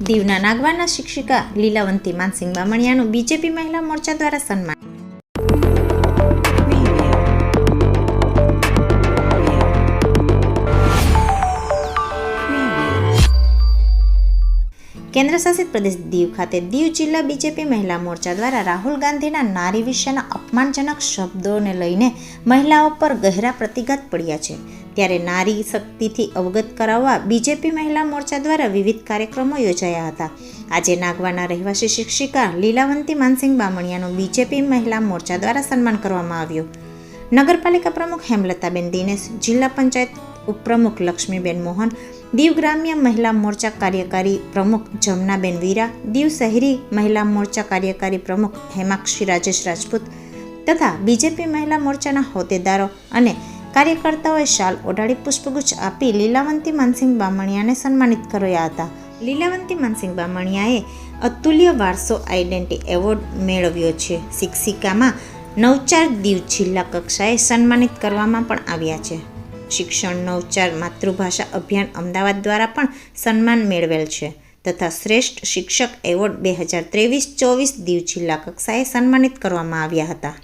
દીવના નાગવાના શિક્ષિકા લીલાવંતી માનસિંહ બામણિયાનું બીજેપી મહિલા મોરચા દ્વારા સન્માન. કેન્દ્ર શાસિત પ્રદેશ દીવ ખાતે દીવ જિલ્લા બીજેપી મહિલા મોરચા દ્વારા રાહુલ ગાંધીના નારી વિશેના અપમાનજનક શબ્દોને લઈને મહિલાઓ પર ગહેરા પ્રતિઘાત પડ્યા છે. ત્યારે નારી શક્તિથી અવગત કરાવવા બીજેપી મહિલા મોરચા દ્વારા વિવિધ કાર્યક્રમો યોજાયા હતા. આજે નાગવાના રહેવાસી શિક્ષિકા લીલાવંતી માનસિંહ બામણિયાનું બીજેપી મહિલા મોરચા દ્વારા સન્માન કરવામાં આવ્યું. નગરપાલિકા પ્રમુખ હેમલતાબેન દિનેશ જિલ્લા પંચાયત ઉપપ્રમુખ લક્ષ્મીબેન મોહન, દીવ ગ્રામ્ય મહિલા મોરચા કાર્યકારી પ્રમુખ જમનાબેન વીરા, દીવ શહેરી મહિલા મોરચા કાર્યકારી પ્રમુખ હેમાક્ષી રાજેશ રાજપૂત તથા બીજેપી મહિલા મોરચાના હોદ્દેદારો અને કાર્યકર્તાઓએ શાલ ઓઢાડી પુષ્પગુચ્છ આપી લીલાવંતી માનસિંહ બામણિયાને સન્માનિત કર્યા હતા. લીલાવંતી માનસિંહ બામણિયાએ અતુલ્ય વારસો આઇડેન્ટી એવોર્ડ મેળવ્યો છે. શિક્ષિકામાં નવચાર દીવ જિલ્લા કક્ષાએ સન્માનિત કરવામાં પણ આવ્યા છે. શિક્ષણ નવચાર માતૃભાષા અભિયાન અમદાવાદ દ્વારા પણ સન્માન મેળવેલ છે તથા શ્રેષ્ઠ શિક્ષક એવોર્ડ બે હજાર ત્રેવીસ ચોવીસ દીવ જિલ્લા કક્ષાએ સન્માનિત કરવામાં આવ્યા હતા.